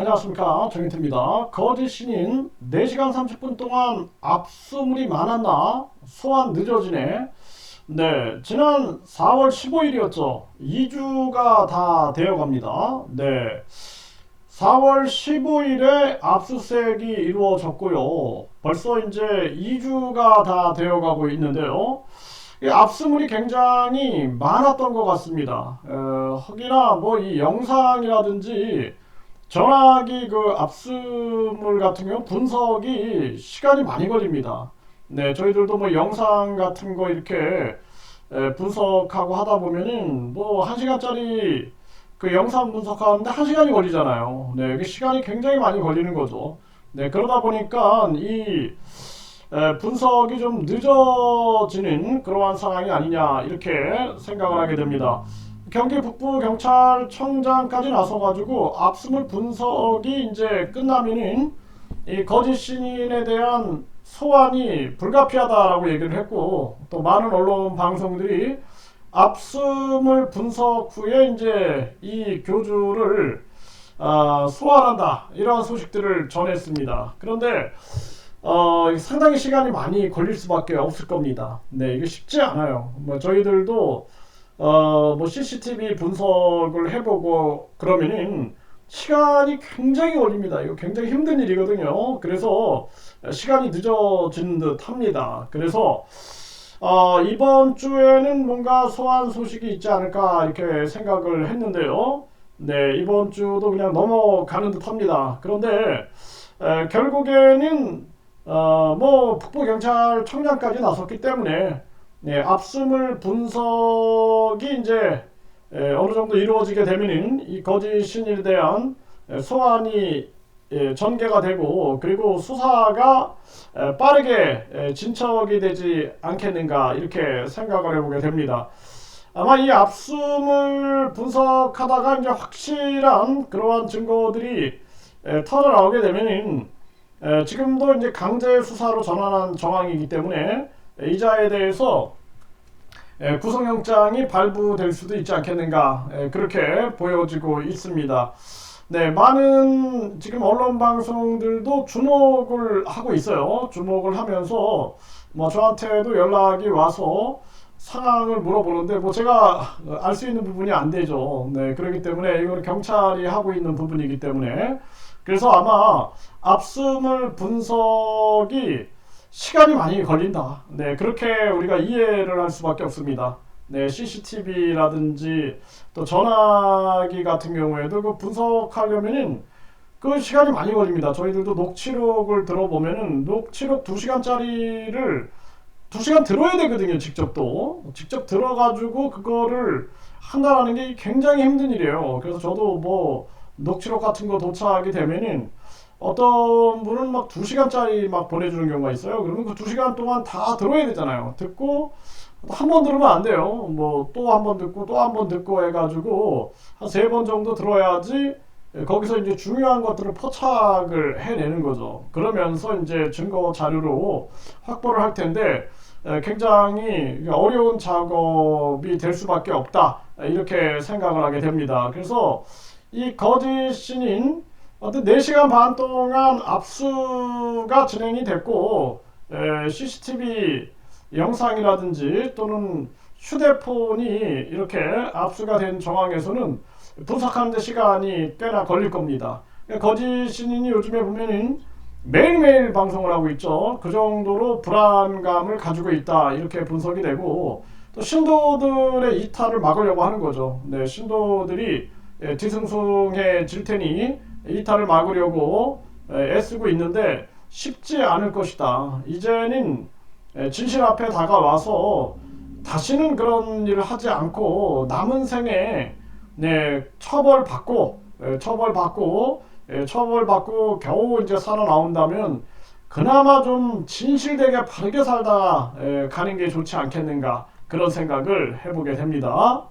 안녕하십니까 정인태입니다. 거짓 신인 4시간 30분 동안 압수물이 많았나 소환 늦어지네. 네, 지난 4월 15일이었죠. 2주가 다 되어갑니다. 네, 4월 15일에 압수수색이 이루어졌고요. 벌써 이제 2주가 다 되어가고 있는데요. 이 압수물이 굉장히 많았던 것 같습니다. 어, 혹이나 뭐 이 영상이라든지 전화기 그 압수물 같은 경우 분석이 시간이 많이 걸립니다. 네, 저희들도 뭐 영상 같은 거 이렇게 에, 분석하고 하다 보면은 뭐한 시간짜리 그 영상 분석하는데 한 시간이 걸리잖아요. 네, 그 시간이 굉장히 많이 걸리는 거죠. 네, 그러다 보니까 이 에, 분석이 좀 늦어지는 그러한 상황이 아니냐 이렇게 생각을 하게 됩니다. 경기 북부 경찰청장까지 나서가지고 압수물 분석이 이제 끝나면은 이 거짓 신인에 대한 소환이 불가피하다라고 얘기를 했고 또 많은 언론 방송들이 압수물 분석 후에 이제 이 교주를 아, 소환한다 이런 소식들을 전했습니다. 그런데 어, 상당히 시간이 많이 걸릴 수밖에 없을 겁니다. 네, 이게 쉽지 않아요. 뭐 저희들도 어, 뭐 CCTV 분석을 해보고 그러면은 시간이 굉장히 걸립니다. 이거 굉장히 힘든 일이거든요. 그래서 시간이 늦어지는 듯 합니다. 그래서 어, 이번 주에는 뭔가 소환 소식이 있지 않을까 이렇게 생각을 했는데요. 네, 이번 주도 그냥 넘어가는 듯 합니다. 그런데 에, 결국에는 어, 뭐 북부경찰청장까지 나섰기 때문에 네, 압수물 분석이 이제 에, 어느 정도 이루어지게 되면은 이 거짓 신인에 대한 에, 소환이 예, 전개가 되고 그리고 수사가 에, 빠르게 에, 진척이 되지 않겠는가 이렇게 생각을 해보게 됩니다. 아마 이 압수물 분석하다가 이제 확실한 그러한 증거들이 에, 털어 나오게 되면은 에, 지금도 이제 강제 수사로 전환한 정황이기 때문에 이자에 대해서 에, 구속영장이 발부될 수도 있지 않겠는가 에, 그렇게 보여지고 있습니다. 네, 많은 지금 언론 방송들도 주목을 하고 있어요. 주목을 하면서 뭐 저한테도 연락이 와서 상황을 물어보는데 뭐 제가 알 수 있는 부분이 안 되죠. 네, 그렇기 때문에 이걸 경찰이 하고 있는 부분이기 때문에 그래서 아마 압수물 분석이 시간이 많이 걸린다. 네, 그렇게 우리가 이해를 할 수밖에 없습니다. 네, CCTV라든지 또 전화기 같은 경우에도 그 분석하려면은 그 시간이 많이 걸립니다. 저희들도 녹취록을 들어보면은 녹취록 2시간짜리를 2시간 들어야 되거든요, 직접 또. 직접 들어가지고 그거를 한다라는 게 굉장히 힘든 일이에요. 그래서 저도 뭐 녹취록 같은 거 도착하게 되면은 어떤 분은 막 2시간짜리 막 보내주는 경우가 있어요. 그러면 그 2시간 동안 다 들어야 되잖아요. 듣고 한 번 들으면 안 돼요. 뭐 또 한 번 듣고 또 한 번 듣고 해가지고 한 세 번 정도 들어야지 거기서 이제 중요한 것들을 포착을 해내는 거죠. 그러면서 이제 증거 자료로 확보를 할 텐데 에, 굉장히 어려운 작업이 될 수밖에 없다. 이렇게 생각을 하게 됩니다. 그래서 이 거짓 신인 어떤 4시간 반 동안 압수가 진행이 됐고 에, CCTV 영상이라든지 또는 휴대폰이 이렇게 압수가 된 정황에서는 분석하는 데 시간이 꽤나 걸릴 겁니다. 거짓 신인이 요즘에 보면은 매일매일 방송을 하고 있죠. 그 정도로 불안감을 가지고 있다. 이렇게 분석이 되고 또 신도들의 이탈을 막으려고 하는 거죠. 네, 신도들이 예, 뒤숭숭해질 테니 이탈을 막으려고 예, 애쓰고 있는데 쉽지 않을 것이다. 이제는 예, 진실 앞에 다가와서 다시는 그런 일을 하지 않고 남은 생에 네, 처벌받고 예, 처벌받고 예, 처벌받고 겨우 이제 살아나온다면 그나마 좀 진실되게 바르게 살다 예, 가는 게 좋지 않겠는가 그런 생각을 해보게 됩니다.